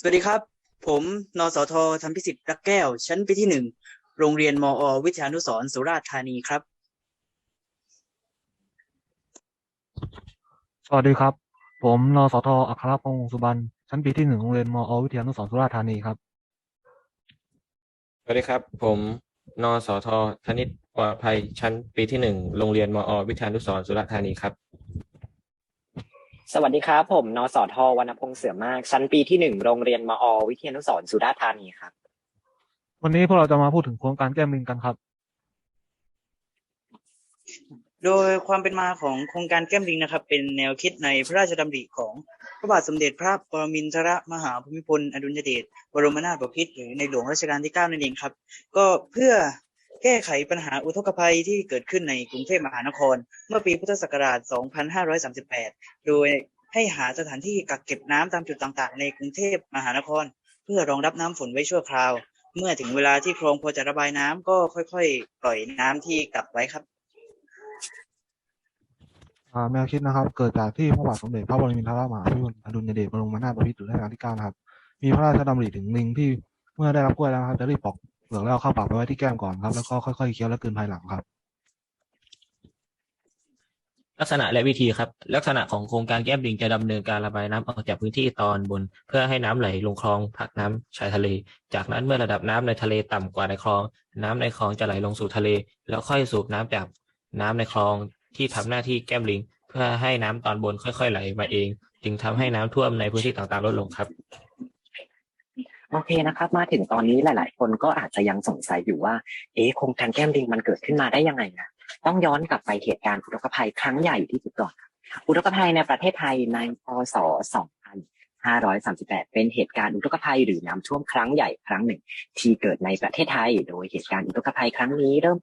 สวัสดีครับ ผมนสทธรรมพิสิทธิ์รักแก้ว ชั้นปีที่หนึ่งโรงเรียนมอ วิทยานุสรณ์สุราษฎร์ธานีครับ สวัสดีครับ ผมนสทอัครพงศ์สุบรรณชั้นปีที่หนึ่งโรงเรียนมอ วิทยานุสรณ์สุราษฎร์ธานีครับ สวัสดีครับ ผมนสทธนิตปลอดภัยชั้นปีที่หนึ่งโรงเรียนมอ วิทยานุสรณ์สุราษฎร์ธานีครับ สวัสดีครับ ผมนสทวรรณพงษ์เสือมาก ชั้นปีที่หนึ่งโรงเรียนมอ วิทยานุสรณ์สุราษฎร์ธานีครับ วันนี้พวกเราจะมาพูดถึงโครงการแก้มลิงกันครับ โดยความเป็นมาของโครงการแก้มลิงนะครับ เป็นแนวคิดในพระราชดำริของพระบาทสมเด็จพระปรมินทรมหาภูมิพลอดุลยเดชบรมนาถบพิตรหรือในหลวงรัชกาลที่ 9 นั่นเองครับ ก็เพื่อ แก้ไขปัญหาอุทกภัยที่เกิดขึ้นในกรุงเทพมหานคร เมื่อปีพุทธศักราช 2538 โดยให้หาสถานที่กักเก็บน้ำตามจุดต่างๆ ในกรุงเทพมหานคร เพื่อรองรับน้ำฝนไว้ชั่วคราว เมื่อถึงเวลาที่คลองพอจะระบายน้ำก็ค่อยๆ ปล่อยน้ำที่กักไว้ครับแนวคิดนะครับ เกิดจากที่พระบาทสมเด็จพระปรมินทรมหาภิพลอดุลยเดชบรมนาถบพิตรหรือรัชกาลที่เก้านะครับ มีพระราชดำริถึงลิงที่เมื่อได้รับกล้วยแล้วครับจะรีบปอก เปลือกแล้วเอาเข้าปากไปไว้ที่แก้มก่อนครับ แล้วก็ค่อยๆเคี้ยวและกลืนภายหลังครับ ลักษณะและวิธีครับ ลักษณะของโครงการแก้มลิงจะดำเนินการระบายน้ำออกจากพื้นที่ตอนบน เพื่อให้น้ำไหลลงคลองผลักน้ำชายทะเล จากนั้นเมื่อระดับน้ำในทะเลต่ำกว่าในคลอง น้ำในคลองจะไหลลงสู่ทะเล แล้วค่อยสูบน้ำจากน้ำในคลองที่ทำหน้าที่แก้มลิง เพื่อให้น้ำตอนบนค่อย ๆ ไหลมาเอง จึงทำให้น้ำท่วมในพื้นที่ต่างๆลดลงครับ โอเคนะครับ มาถึงตอนนี้หลาย ๆ คนก็อาจจะยังสงสัยอยู่ว่า เอ๊ะโครงการแก้มลิงมันเกิดขึ้นมาได้ยังไงนะต้องย้อนกลับไปเหตุการณ์อุทกภัยครั้งใหญ่ที่สุดก่อนอุทกภัยในประเทศไทยในพศ 2538 เป็นเหตุการณ์อุทกภัยหรือน้ำท่วมครั้งใหญ่ครั้งหนึ่ง ที่เกิดในประเทศไทย โดยเหตุการณ์อุทกภัยครั้งนี้เริ่ม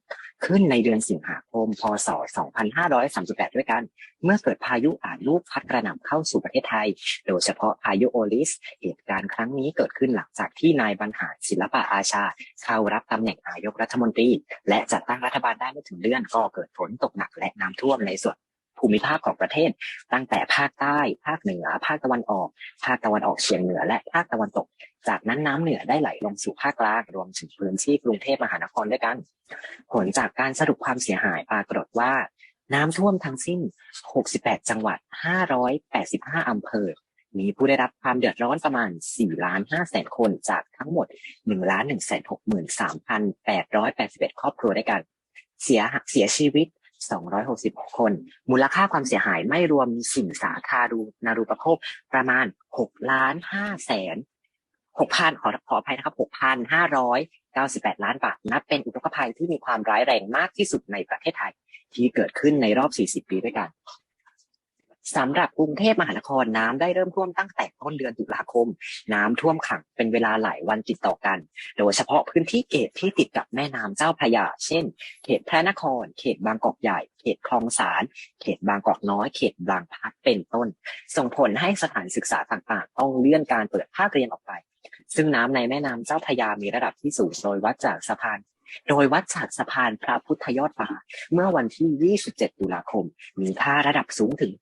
ขึ้นในเดือนสิงหาคม พศ 2538 ด้วยกัน เมื่อเกิดพายุอ่านลูกพัดกระหน่ำเข้าสู่ประเทศไทย โดยเฉพาะพายุโอลิส เหตุการณ์ครั้งนี้เกิดขึ้นหลังจากที่นายบรรหารศิลปะอาชา เข้ารับตำแหน่งนายกรัฐมนตรี และจัดตั้งรัฐบาลได้ไม่ถึงเดือนก็เกิดฝนตกหนักและน้ำท่วมในส่วน ภูมิภาคของประเทศ ตั้งแต่ภาคใต้ ภาคเหนือ ภาคตะวันออก ภาคตะวันออกเฉียงเหนือ และภาคตะวันตก จากนั้นน้ำเหนือได้ไหลลงสู่ภาคกลางรวมถึงพื้นที่กรุงเทพมหานครด้วยกัน ผลจากการสรุปความเสียหายปรากฏว่า น้ำท่วมทั้งสิ้น 68 จังหวัด 585 อำเภอมีผู้ได้รับความเดือดร้อนประมาณ 4 ล้าน5แสนคนจากทั้งหมด 1 ล้าน1 6 3 8 8 1 ครอบครัวด้วยกัน เสียเสียชีวิต 266 คน มูลค่าความเสียหายไม่รวมสิ่งสาธารูนารูปโภคประมาณ6ล้าน5แสน6,000ขอขออภัยนะครับ6,598 ล้านบาท นับเป็นอุทกภัยที่มีความร้ายแรงมากที่สุดในประเทศไทย ที่เกิดขึ้นในรอบ 40 ปีด้วยกัน สำหรับกรุงเทพมหานครน้ำได้เริ่มท่วมตั้งแต่ต้นเดือนตุลาคม น้ำท่วมขังเป็นเวลาหลายวันติดต่อกัน โดยเฉพาะพื้นที่เขตที่ติดกับแม่น้ำเจ้าพระยา เช่น เขตพระนคร เขตบางกอกใหญ่ เขตคลองสาร เขตบางกอกน้อย เขตบางพลัดเป็นต้น ส่งผลให้สถานศึกษาต่างๆ ต้องเลื่อนการเปิดภาคเรียนออกไปซึ่งน้ำในแม่น้ำเจ้าพระยามีระดับที่สูงโดยวัดจากสะพาน โดยวัดจากสะพานพระพุทธยอดฟ้าเมื่อวันที่ 27 ตุลาคม มีค่าระดับสูงถึง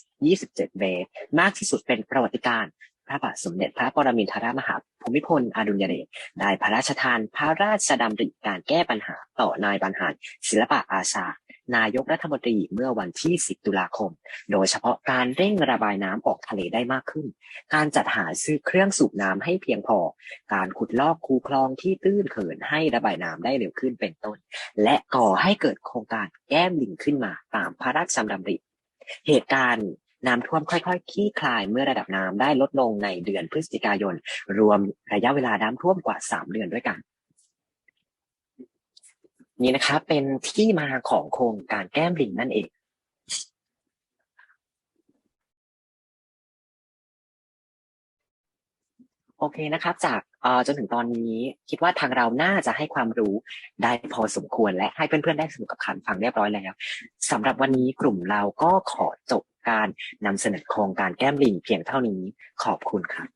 2.27 เมตร มากที่สุดเป็นประวัติการณ์พระบาทสมเด็จพระปรมินทรมหาภูมิพลอดุลยเดชได้พระราชทานพระราชดำริการแก้ปัญหาต่อนายบรรหารศิลปะอาชา นายกรัฐมนตรีเมื่อวันที่ 10 ตุลาคม โดยเฉพาะการเร่งระบายน้ำออกทะเลได้มากขึ้น การจัดหาซื้อเครื่องสูบน้ำให้เพียงพอ การขุดลอกคูคลองที่ตื้นเขินให้ระบายน้ำได้เร็วขึ้นเป็นต้น และก่อให้เกิดโครงการแก้มลิงขึ้นมาตามพระราชดำริ เหตุการณ์น้ำท่วมค่อยๆคลี่คลายเมื่อระดับน้ำได้ลดลงในเดือนพฤศจิกายน รวมระยะเวลาน้ำท่วมกว่า 3 เดือนด้วยกัน นี่นะครับเป็นที่มาของโครงการแก้มลิงนั่นเองโอเคนะครับ จากจนถึงตอนนี้คิดว่าทางเราน่าจะให้ความรู้ได้พอสมควรและให้เพื่อนๆได้สนุกกับการฟังเรียบร้อยแล้วสำหรับวันนี้กลุ่มเราก็ขอจบการนำเสนอโครงการแก้มลิงเพียงเท่านี้ขอบคุณครับ